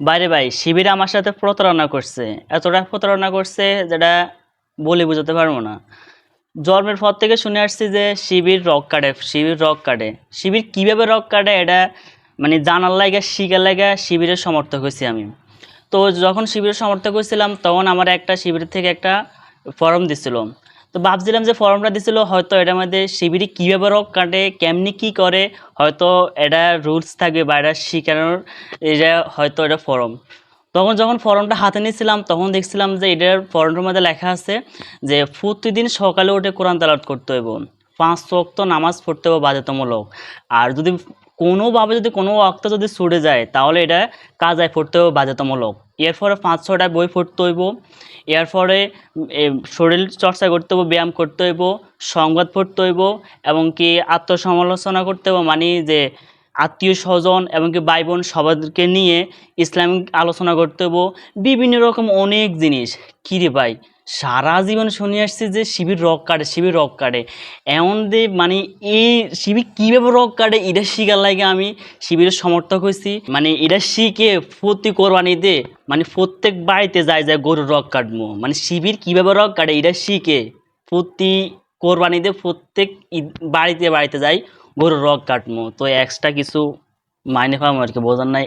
বাইরে ভাই, শিবির আমার সাথে প্রতারণা করছে। এতটা প্রতারণা করছে যেটা বলে বোঝাতে পারব না। জন্মের পর থেকে শুনে আসছি যে শিবির রক কাটে, শিবির রক কাটে। শিবির কীভাবে রক কাটে এটা মানে জানার লাগে, শিখার লাগে শিবিরের সমর্থক হয়েছি আমি। তো যখন শিবিরের সমর্থক হয়েছিলাম, তখন আমার একটা শিবির থেকে একটা ফর্ম দিছিল। তো ভাবছিলাম যে ফর্মটা দিছিল, হয়তো এটার মধ্যে শিবিরে কীভাবে রক কাটে, কেমনি কী করে, হয়তো এটা রুলস থাকবে বা এটা শেখানোর এটা হয়তো এটা ফর্ম তখন যখন ফর্মটা হাতে নিয়েছিলাম, তখন দেখছিলাম যে এটার ফর্মটার মধ্যে লেখা আছে যে, প্রতিদিন সকালে উঠে কোরআন তালাট করতে হইব। পাঁচ ওয়াক্ত নামাজ পড়তে হবে বাধ্যতামূলক। আর যদি কোনোভাবে যদি কোনো ওয়াক্ত যদি ছুটে যায়, তাহলে এটা কাজায় পড়তে হবে বাধ্যতামূলক। এরপরে পাঁচ ছটা বই পড়তে হইব। এরপরে শরীর চর্চা করতে হইব, ব্যায়াম করতে হইব, সংবাদ পড়তে হইব, এবং কি আত্মসমালোচনা করতে হইব মানে যে আত্মীয় স্বজন এবং কি ভাই বোন সবাইকে নিয়ে ইসলামিক আলোচনা করতে হইব। বিভিন্ন রকম অনেক জিনিস। কী রে ভাই? সারা জীবন শুনে আসছি যে শিবির রক কাটে শিবির রক কাটে এমন দে মানে এই শিবির কীভাবে রক কাটে এটা শিখার লাগে আমি শিবিরের সমর্থক হয়েছি। মানে এটা শিখে প্রতি কোরবানিতে মানে প্রত্যেক বাড়িতে যায় যায় গরুর রক কাটবো মানে শিবির কীভাবে রক কাটে এটা শিখে প্রতি কোরবানিতে প্রত্যেক বাড়িতে বাড়িতে যাই গরুর রক কাটবো তো এক্সট্রা কিছু মাইনে পাবো আর কি, বোঝার নাই।